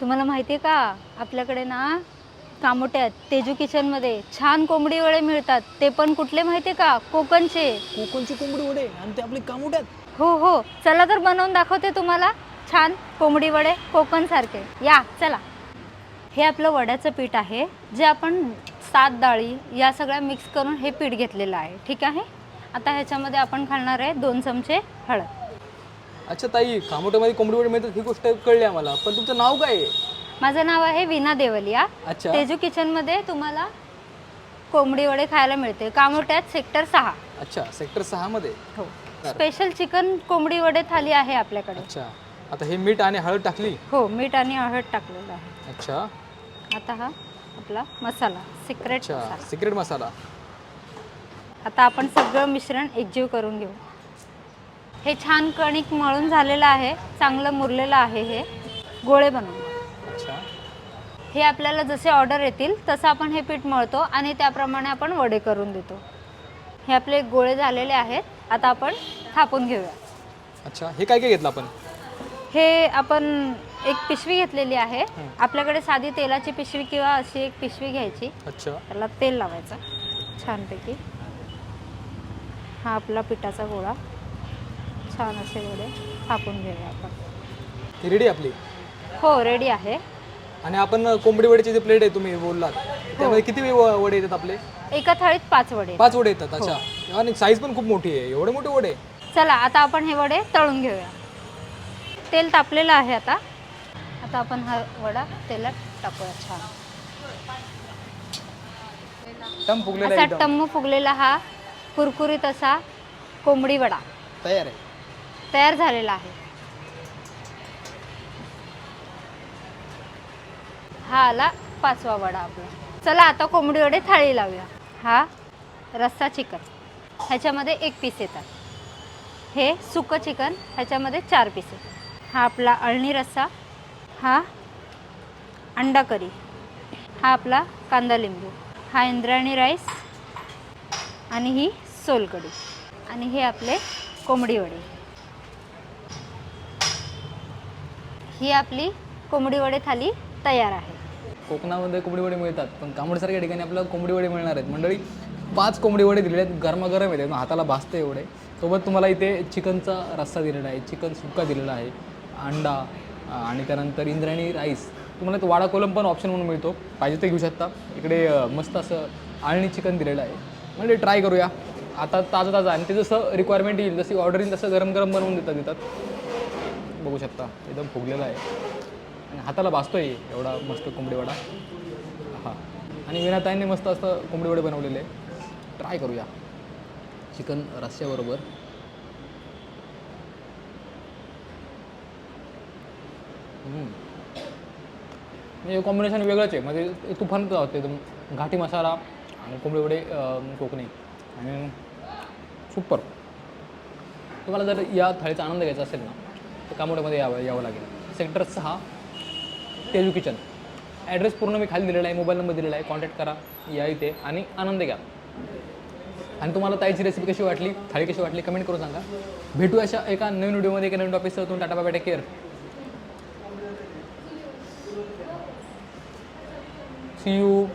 तुम्हाला माहिती आहे का? आपल्याकडे ना कामोट्यात तेजू किचनमध्ये छान कोंबडी वडे मिळतात. ते पण कुठले माहिती आहे का? कोकणचे. कोकणची कोंबडी वडे आणि ते आपले कामोट्यात हो हो. चला तर बनवून दाखवते तुम्हाला. छान कोंबडी वडे कोकणसारखे या चला. हे आपलं वड्याचं पीठ आहे. जे आपण सात डाळी या सगळ्या मिक्स करून हे पीठ घेतलेलं आहे. ठीक आहे? आता ह्याच्यामध्ये आपण घालणार आहे दोन चमचे हळद. अच्छा ताई कामोट्यामध्ये कोंबडी वडे मिळतात ही गोष्ट कळली आम्हाला. पण तुमचं नाव काय आहे? माझं नाव आहे विना देवलिया. अच्छा. तेजू किचनमध्ये तुम्हाला कोंबडी वडे खायला मिळते कामोट्यात सेक्टर सहा. अच्छा सेक्टर सहा मध्ये हो स्पेशल चिकन कोंबडी वडे थाली आहे आपल्याकडे. अच्छा. आता हे मीठ आणि हळद टाकली? हो मीठ आणि हळद टाकलेलं आहे. अच्छा. आता हा आपला मसाला सिक्रेट अच्छा मसाला. सिक्रेट मसाला. आता आपण सगळं मिश्रण एकजीव करून घेऊ. हे छान कणिक मळून झालेलं आहे चांगलं मुरलेलं आहे हे. गोळे बनवून. अच्छा. हे आपल्याला जसे ऑर्डर येतील तसं आपण हे पीठ मळतो आणि त्याप्रमाणे आपण वडे करून देतो. हे आपले गोळे झालेले आहेत आता आपण थापून घेऊया. अच्छा हे काय काय घेतलं आपण? हे आपण एक पिशवी घेतलेली आहे. आपल्याकडे साधी तेलाची पिशवी किंवा अशी एक पिशवी घ्यायची. अच्छा. त्याला तेल लावायचं छानपैकी. हा आपला पिठाचा गोळा. छान असे वडे थापून घेऊया आपण. ही रेडी आपली? हो रेडी आहे. आणि आपण कोंबडी वड्याची जे प्लेट आहे तुम्ही बोललात त्यामध्ये किती व- वडे येतात आपले? एका थाळीत पाच वडे. पाच वडे येतात अच्छा. आणि साईज पण खूप मोठी आहे. एवढे मोठे वडे? चला आता आपण हे वडे तळून घेऊया. तेल तापलेलं आहे आता. आता आपण हा वडा तेलात टाकूया छान. टम फुगलेला असा एकदम. टम्म फुगलेला हा कुरकुरीत असा कोंबडी वडा. तयार आहे. तयार झालेला आहे. हा आला पाचवा वडा आपला. चला आता कोंबडी वडे थाळी लावूया. हा रस्सा चिकन. ह्याच्यामध्ये एक पीस येतात. हे सुकं चिकन ह्याच्यामध्ये चार पीस येतात. हा आपला अळणी रस्सा हा अंडा करी हा आपला कांदा लिंबू हा इंद्रायणी राईस आणि ही सोलकढी आणि हे आपले कोंबडी वडे ही आपली कोंबडी वडे थाली तयार आहे. कोकणामध्ये कोंबडी वडे मिळतात पण कामडसारख्या ठिकाणी आपल्याला कोंबडी वडे मिळणार आहेत. मंडळी पाच कोंबडी वडे दिलेले आहेत गरमागरम आहेत हाताला भासते एवढे. सोबत तुम्हाला इथे चिकनचा रस्सा दिलेला आहे चिकन सुक्का दिलेला आहे अंडा आणि त्यानंतर इंद्रायणी राईस. तुम्हाला तो वाडा कोलम पण ऑप्शन म्हणून मिळतो. पाहिजे ते घेऊ शकता. इकडे मस्त असं आळणी चिकन दिलेलं आहे. म्हणजे ट्राय करूया. आता ताजं ताजं आणि ते जसं रिक्वायरमेंट येईल जशी ऑर्डर येईल तसं गरम गरम बनवून देतात देतात. बघू शकता. एकदम फुगलेला आहे. आणि हाताला भासतोय एवढा मस्त कोंबडीवडा. हां. आणि विनाताईंनी मस्त असं कोंबडीवडे बनवलेले ट्राय करूया. चिकन रस्स्याबरोबर हम्म. म्हणजे कॉम्बिनेशन वेगळंच आहे. म्हणजे तुफान होते. एकदम घाटी मसाला आणि कोंबडीवडे कोकणी. आणि सुपर तुम्हाला जर या थाळीचा आनंद घ्यायचा असेल ना तर कामोड्यामध्ये यावं यावं लागेल. सेक्टर सहा तेजू किचन ॲड्रेस पूर्ण मी खाली दिलेला आहे मोबाईल नंबर दिलेला आहे कॉन्टॅक्ट करा या इथे आणि आनंद घ्या. आणि तुम्हाला ताईची रेसिपी कशी वाटली थाळी कशी वाटली कमेंट करून सांगा. भेटू अशा एका नवीन व्हिडिओमध्ये एका नवीन टॉपिकसह तुम्ही टाटा बाबा टेक केअर. C you